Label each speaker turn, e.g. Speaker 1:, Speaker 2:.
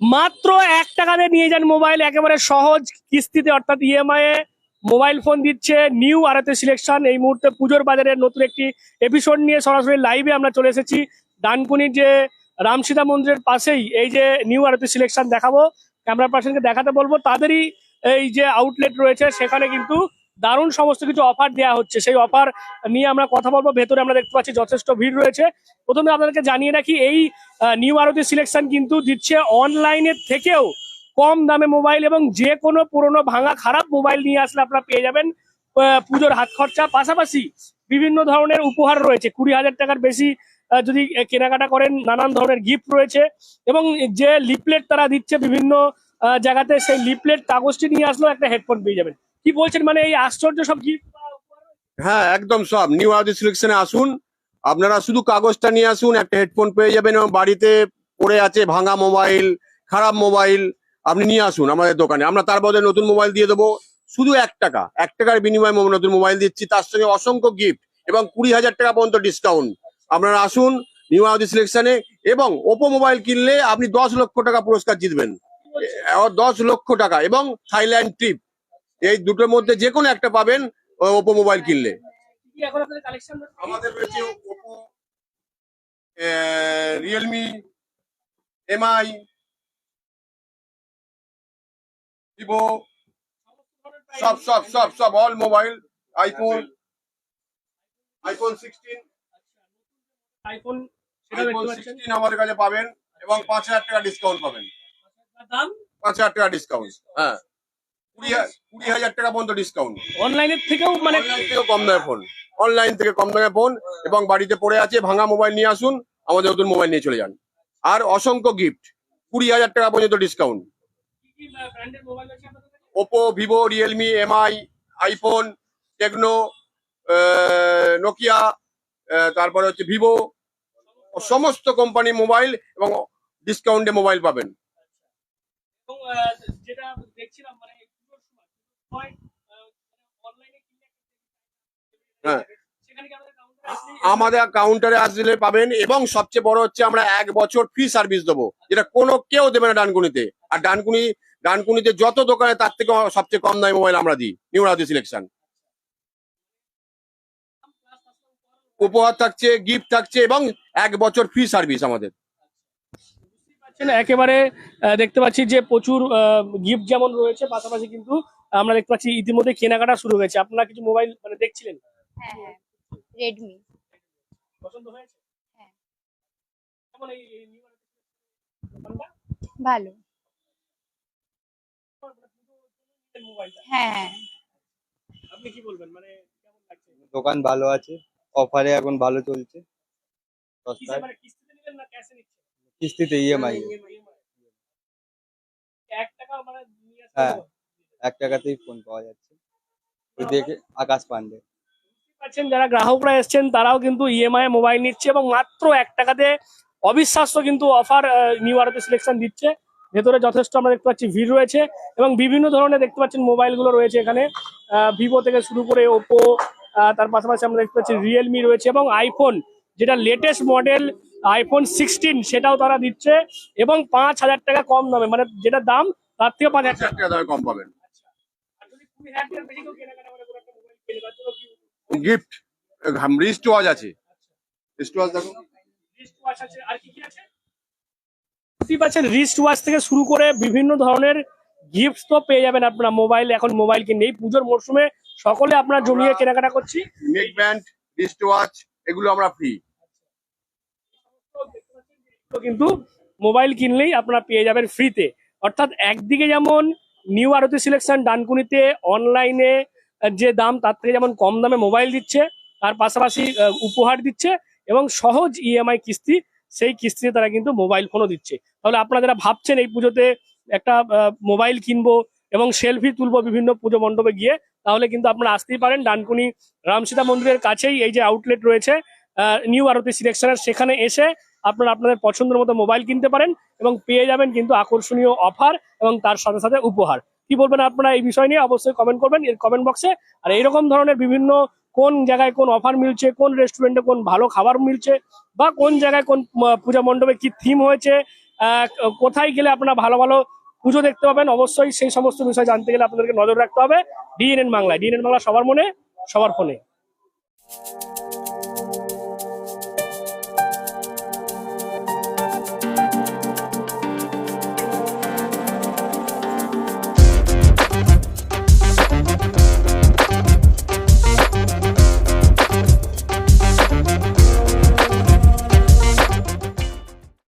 Speaker 1: মাত্র এক টাকাতে নিয়ে যান মোবাইল, একেবারে সহজ কিস্তিতে, অর্থাৎ ইএমআই এ মোবাইল ফোন দিচ্ছে নিউ আরাতে সিলেকশন। এই মুহূর্তে পুজোর বাজারের নতুন একটি এপিসোড নিয়ে সরাসরি লাইভে আমরা চলে এসেছি। ডানকুনির যে রামসীতা মন্দিরের পাশেই এই যে নিউ আরতি সিলেকশন দেখাবো। ক্যামেরা পার্সনকে দেখাতে বলব, তাদেরই এই যে আউটলেট রয়েছে, সেখানে কিন্তু দারুণ সমস্ত কিছু অফার দেওয়া হচ্ছে। সেই অফার নিয়ে আমরা কথা বলব। ভেতরে আমরা দেখতে পাচ্ছি যথেষ্ট ভিড় রয়েছে। প্রথমে আপনাদেরকে জানিয়ে রাখি, এই নিউ আরতি সিলেকশন কিন্তু দিচ্ছে অনলাইনের থেকেও কম দামে মোবাইল এবং যে কোনো পুরনো ভাঙা খারাপ মোবাইল নিয়ে আসলে আপনারা পেয়ে যাবেন পুজোর হাত খরচা। পাশাপাশি বিভিন্ন ধরনের উপহার রয়েছে। কুড়ি হাজার টাকার বেশি যদি কেনাকাটা করেন, নানান ধরনের গিফট রয়েছে এবং যে লিপলেট তারা দিচ্ছে বিভিন্ন জায়গাতে সেই লিপলেট কাগজটি নিয়ে আসলেও একটা হেডফোন পেয়ে যাবেন। কি বলছেন? মানে এই আশ্চর্য সব গিফট
Speaker 2: হ্যাঁ একদম সব। নিউ আউদি সিলেকশনে আসুন। আপনারা শুধু কাগজটা নিয়ে আসুন একটা হেডফোন পেয়ে যাবেন এবং বাড়িতে পড়ে আছে ভাঙা মোবাইল খারাপ মোবাইল আপনি নিয়ে আসুন আমাদের দোকানে। আমরা তার বদলে নতুন মোবাইল দিয়ে দেবো। শুধু এক টাকা এক টাকার বিনিময়ে নতুন মোবাইল দিচ্ছি। তার সঙ্গে অসংখ্য গিফট এবং কুড়ি হাজার টাকা পর্যন্ত ডিসকাউন্ট আপনারা আসুন নিউ আউদি সিলেকশনে এবং ওপো মোবাইল কিনলে আপনি দশ লক্ষ টাকা পুরস্কার জিতবেন। দশ লক্ষ টাকা এবং থাইল্যান্ড ট্রিপ এই দুটোর মধ্যে যে কোনো একটা পাবেন ওপো মোবাইল কিনলে। আমাদের রয়েছে ওপো রিয়েলমি এমআই ভিভো সব সব সব সব all mobile iPhone iPhone sixteen
Speaker 1: iPhone
Speaker 2: sixteen আমাদের কাছে পাবেন এবং পাঁচ হাজার টাকা ডিসকাউন্ট পাবেন। পাঁচ হাজার টাকা ডিসকাউন্ট হ্যাঁ। কুড়ি হাজার টাকা পর্যন্ত ডিসকাউন্ট
Speaker 1: অনলাইনের থেকেও মানে
Speaker 2: কম দামে ফোন অনলাইন থেকে কম দামে ফোন এবং বাড়িতে পড়ে আছে ভাঙা মোবাইল নিয়ে আসুন আমাদের নতুন মোবাইল নিয়ে চলে যান। আর অসংখ্য গিফট কুড়ি হাজার টাকা পর্যন্ত discount Oppo Vivo Realme Mi iPhone Tecno Nokia তারপরে হচ্ছে ভিভো সমস্ত কোম্পানি মোবাইল এবং ডিসকাউন্টে মোবাইল পাবেন।
Speaker 1: যেটা দেখছিলাম মানে হয় কিনলে
Speaker 2: হ্যাঁ।
Speaker 1: আমাদের কাউন্টারে আসলে
Speaker 2: পাবেন এবং সবচেয়ে বড় হচ্ছে আমরা এক বছর ফ্রি সার্ভিস দেবো। যেটা কোনো কেউ দেবে না ডানকুনিতে। আর ডানকুনি ডানকুনিতে যত দোকানে তার থেকে সবচেয়ে কম দামি মোবাইল আমরা দিই নিউ রাজি সিলেকশন উপহার থাকছে গিফট থাকছে এবং এক বছর ফ্রি সার্ভিস আমাদের।
Speaker 1: একেবারে দেখতে পাচ্ছি যে প্রচুর গিফট যেমন রয়েছে পাশাপাশি কিন্তু আমরা দেখতে পাচ্ছি ইতিমধ্যে কেনাকাটা শুরু হয়েছে। আপনারা কিছু মোবাইল মানে দেখছিলেন?
Speaker 3: হ্যাঁ হ্যাঁ। রেডমি
Speaker 1: পছন্দ হয়েছে?
Speaker 3: হ্যাঁ।
Speaker 1: কেমন এই?
Speaker 3: ভালো। হ্যাঁ
Speaker 1: আপনি কি বলবেন? মানে কেমন লাগছে?
Speaker 4: দোকান ভালো আছে অফারে এখন ভালো চলছে। সস্তায়
Speaker 1: মানে কিস্তিতে নিলেন না ক্যাশে নিচ্ছেন?
Speaker 4: কিস্তিতে ইএমআই
Speaker 1: এক টাকা মানে নিয়ে আসতে
Speaker 4: হ্যাঁ। এক টাকাতেই ফোন পাওয়া যাচ্ছে। ওই দেখে আকাশ পান্ডে।
Speaker 1: পাচ্ছেন যারা গ্রাহকরা এসছেন তারাও কিন্তু ইএমআই মোবাইল নিচ্ছে এবং মাত্র এক টাকাতে অবিশ্বাস্য কিন্তু অফার নিউ আরতে সিলেকশন দিচ্ছে। ভেতরে যথেষ্ট আমরা দেখতে পাচ্ছি ভিড় রয়েছে এবং বিভিন্ন ধরনের দেখতে পাচ্ছেন মোবাইলগুলো রয়েছে এখানে। ভিভো থেকে শুরু করে ওপো তার পাশাপাশি আমরা দেখতে পাচ্ছি রিয়েলমি রয়েছে এবং আইফোন যেটা লেটেস্ট মডেল আইফোন সিক্সটিন সেটাও তারা দিচ্ছে এবং পাঁচ হাজার টাকা কম দামে মানে যেটা দাম তার থেকে পাঁচ হাজার
Speaker 2: পাঁচ হাজার টাকা দামে কম পাবেন। গিফট রিস্ট ওয়াচ আছে রিস্ট ওয়াচ দেখো
Speaker 1: রিস্ট ওয়াচ আছে। আর কি কি আছে? বুঝতেই পারছেন রিস্ট ওয়াচ থেকে শুরু করে বিভিন্ন ধরনের গিফট তো পেয়ে যাবেন আপনারা। মোবাইল এখন মোবাইল কিনে এই পুজোর মরশুমে সকলে আপনার জমিয়ে কেনাকাটা করছি।
Speaker 2: নেক ব্যান্ড রিস্ট ওয়াচ এগুলো আমরা ফ্রি
Speaker 1: তো কিন্তু মোবাইল কিনলেই আপনারা পেয়ে যাবেন ফ্রিতে অর্থাৎ একদিকে যেমন নিউ আরতি সিলেকশন ডানকুনিতে অনলাইনে যে দাম, তার থেকে যেমন কম দামে মোবাইল দিচ্ছে, তার পাশাপাশি উপহার দিচ্ছে এবং সহজ ইএমআই কিস্তি, সেই কিস্তিতে তারা কিন্তু মোবাইল ফোনও দিচ্ছে। তাহলে আপনারা যারা ভাবছেন এই পুজোতে একটা মোবাইল কিনবো এবং সেলফি তুলবো বিভিন্ন পুজো মণ্ডপে গিয়ে, তাহলে কিন্তু আপনারা আসতেই পারেন ডানকুনি রামসীতা মন্দিরের কাছেই এই যে আউটলেট রয়েছে নিউ আরতি সিলেকশনের সেখানে এসে আপনারা আপনাদের পছন্দের মতো মোবাইল কিনতে পারেন এবং পেয়ে যাবেন কিন্তু আকর্ষণীয় অফার এবং তার সাথে সাথে উপহার। কি বলবেন আপনারা এই বিষয় নিয়ে? অবশ্যই কমেন্ট করবেন এর কমেন্ট বক্সে আর এইরকম ধরনের বিভিন্ন কোন জায়গায় কোন অফার মিলছে, কোন রেস্টুরেন্টে কোন ভালো খাবার মিলছে বা কোন জায়গায় কোন পূজা মণ্ডপে কি থিম হয়েছে কোথায় গেলে আপনারা ভালো ভালো পুজো দেখতে পাবেন, অবশ্যই সেই সমস্ত বিষয় জানতে গেলে আপনাদেরকে নজর রাখতে হবে। ডিএনএন বাংলায়। ডিএনএন বাংলা সবার মনে, সবার ফোনে।